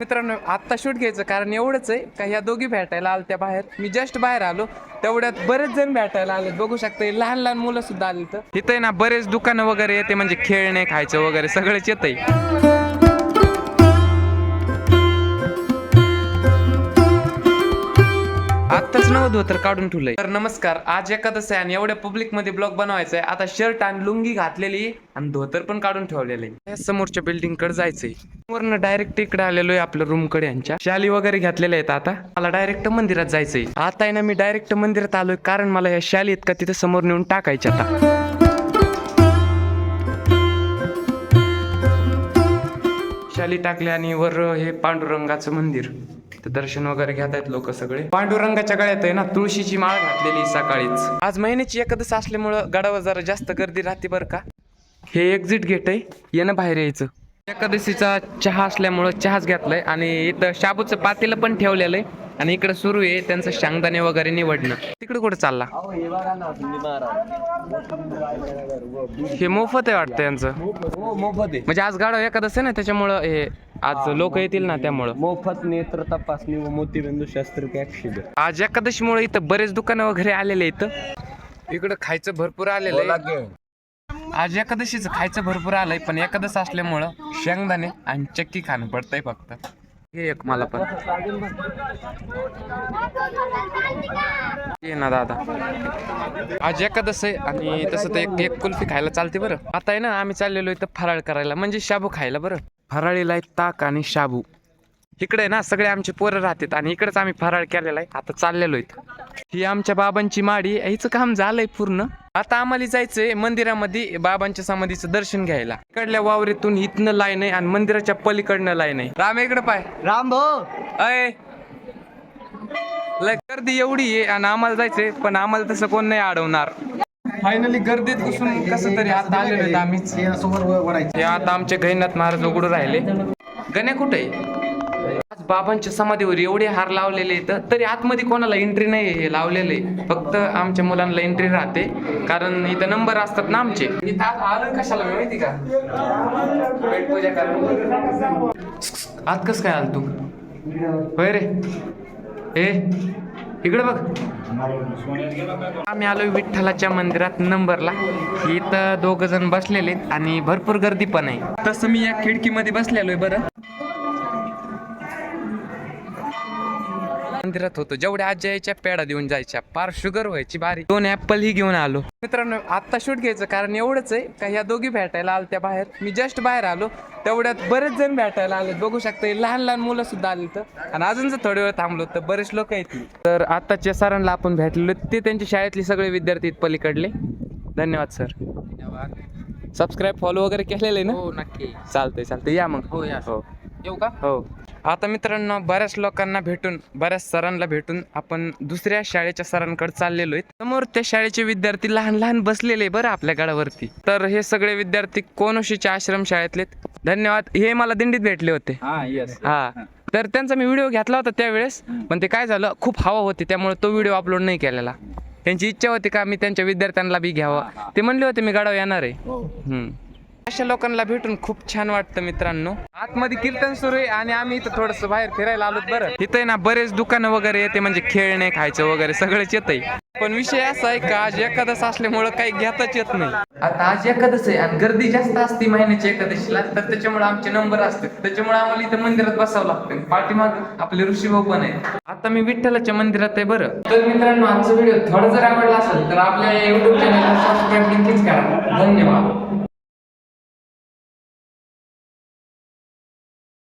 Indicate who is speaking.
Speaker 1: मित्रांनो आत्ता शूट घ्यायचं कारण एवढंच आहे का ह्या दोघी भेटायला आल त्या बाहेर. मी जस्ट बाहेर आलो तेवढ्यात बरेच जण भेटायला आले बघू शकता लहान लहान मुलं सुद्धा आली तर इथं ना बरेच दुकानं वगैरे येते म्हणजे खेळणे खायचं वगैरे सगळंच येतंय. आत्ताच नवं धोतर काढून ठेवलंय. तर नमस्कार आज एकादश आहे आणि एवढ्या पब्लिकमध्ये ब्लॉग बनवायचा आहे आता शर्ट आणि लुंगी घातलेली आणि धोतर पण काढून ठेवलेलं आहे. समोरच्या बिल्डिंगकडे जायचंय. वरनं डायरेक्ट इकडे आलेलो आहे आपल्या रूमकडे यांच्या. शाली वगैरे घातलेल्या आहेत आता. मला डायरेक्ट मंदिरात जायचंय. आता आहे ना मी डायरेक्ट मंदिरात आलोय कारण मला या शाली आहेत का तिथे समोर नेऊन टाकायच्या आता. शाली टाकल्या आणि वर हे पांडुरंगाचं मंदिर. तर दर्शन वगैरे घेत आहेत लोक सगळे. पांडुरंगाच्या गळ्यात आहे ना तुळशीची माळ घातलेली सकाळीच. आज महिन्याची एकादश असल्यामुळं गडावर जरा जास्त गर्दी राहते बरं का. हे एक्झिट गेट आहे येणं बाहेर यायचं. एकादशीचा चहा असल्यामुळं चहाच घेतलाय आणि इथं शाबूचं पातेलं पण ठेवलेलं आहे आणि इकडे सुरू आहे त्यांचं शेंगदाणे वगैरे निवडणं. तिकडे कुठे चालला? हे मोफत आहे वाटतं यांचं.
Speaker 2: हो मोफत आहे.
Speaker 1: म्हणजे आज गाडव एकादश आहे ना त्याच्यामुळं हे आज लोक येतील ना त्यामुळं.
Speaker 2: मोफत नेत्र तपासणी व मोतीबिंदू शस्त्रक्रिया शिबिर.
Speaker 1: आज एकादशीमुळे इथं बरेच दुकानं वगैरे आलेले इथं इकडं खायचं भरपूर आलेलं आहे. आज एकादशीचं खायचं भरपूर आलंय पण एकादश असल्यामुळं शेंगदाणे आणि चक्की खाणं पडतंय फक्त. हे एक मला पण. ये ना दादा. आज एकादश आहे आणि तसं तर एक एक कुल्फी खायला चालते बरं. आता आहे ना आम्ही चाललेलो इथं फराळ करायला म्हणजे शाबू खायला बरं. फराळीला आहे ताक आणि शाबू. इकडे ना सगळे आमचे पोरं राहतात आणि इकडेच आम्ही फराळ केलेला आहे. आता चाललेलो इथं. ही आमच्या बाबांची माडी. हिचं काम झालंय पूर्ण. आता आम्हाला जायचंय मंदिरामध्ये बाबांच्या समाधीचं दर्शन घ्यायला. इकडल्या वावरीतून इथनं लाईन आहे आणि मंदिराच्या पलीकडनं लाईन आहे. राम इकडे पाय.
Speaker 2: राम भाऊ.
Speaker 1: अय. लय गर्दी एवढी आहे आणि आम्हाला जायचंय पण आम्हाला तसं कोण नाही अडवणार फायनली गर्दीत घुसून कसं तरी आता आलेलो आहेत आम्हीच. हे आता आमचे गैनाथ महाराज उघडून राहिले. गण्या कुठे आहे? आज बाबांच्या समाधीवर एवढे हार लावलेले आहेत तरी आतमध्ये कोणाला एंट्री नाही हे लावलेले. फक्त आमच्या मुलांना एंट्री राहते. कारण इथं नंबर असतात ना आमचे. इथं आज आलं कशाला माहिती का? पेट पूजा करायला आत कस काय आल तू होय रे. ए इकडे बघ. आम्ही आलो विठ्ठलाच्या मंदिरात नंबरला. इथं दोघ जण बसलेले आहेत आणि भरपूर गर्दी पण आहे. तसं मी या खिडकीमध्ये बसलेलो आहे बरं. मंदिरात होतो. जेवढ्या आजी यायच्या पेढा देऊन जायच्या पार शुगर व्हायची बारी. दोन ऍपल ही घेऊन आलो. मित्रांनो आता शूट घ्यायचं कारण एवढंच आहे का ह्या दोघी भेटायला आल्या त्या बाहेर. मी जस्ट बाहेर आलो. तेवढ्यात बरेच जण भेटायला आले. बघू शकता लहान लहान मुलं सुद्धा आली तर आणि अजून जर थोडी वेळ थांबलो तर बरेच लोक येतील तर आताच्या सरांना आपण भेटलेलो. ते त्यांच्या शाळेतले सगळे विद्यार्थी पलीकडले. धन्यवाद सर. सबस्क्राईब फॉलो वगैरे केलेलं आहे ना?
Speaker 3: हो नक्की.
Speaker 1: चालतंय चालतंय. या मग.
Speaker 3: हो या.
Speaker 1: हो.
Speaker 3: येऊ का?
Speaker 1: हो. आता मित्रांनो बऱ्याच लोकांना भेटून बऱ्याच सरांना भेटून आपण दुसऱ्या शाळेच्या सरांकडे चाललेलो आहेत समोर त्या शाळेचे विद्यार्थी लहान लहान बसलेले आहे बरं आपल्या गडावरती. तर हे सगळे विद्यार्थी कोनोशीच्या आश्रम शाळेतले धन्यवाद. हे मला दिंडीत भेटले होते.
Speaker 2: हा येस
Speaker 1: हा. तर त्यांचा मी व्हिडिओ घेतला होता त्यावेळेस पण ते काय झालं खूप हवा होती त्यामुळे तो व्हिडिओ अपलोड नाही केलेला. त्यांची इच्छा होती का मी त्यांच्या विद्यार्थ्यांना बी घ्यावं. ते म्हणले होते मी गडावर येणार आहे. हम्म. अशा लोकांना भेटून खूप छान वाटतं मित्रांनो. आतमध्ये कीर्तन सुरू आहे आणि आम्ही इथं थोडस बाहेर फिरायला आलो बरं. इथं ना बरेच दुकानं वगैरे येते म्हणजे खेळणे खायचं वगैरे सगळंच येतंय. पण विषय असा आहे का आज एकादश असल्यामुळं काही घेताच येत नाही. आता आज एकादश आहे आणि गर्दी जास्त असते महिन्याच्या एकादशीला तर त्याच्यामुळे आमचे नंबर असतात. त्याच्यामुळे आम्हाला इथं मंदिरात बसावं लागतं. पाठीमाग आपले ऋषीभाऊ पण आहेत. आता मी विठ्ठलाच्या मंदिरात आहे बरं. तर मित्रांनो आजचा व्हिडिओ थोडा जर आवडला असेल तर आपल्या युट्यूब चॅनलला सबस्क्राईब नक्कीच करा. धन्यवाद.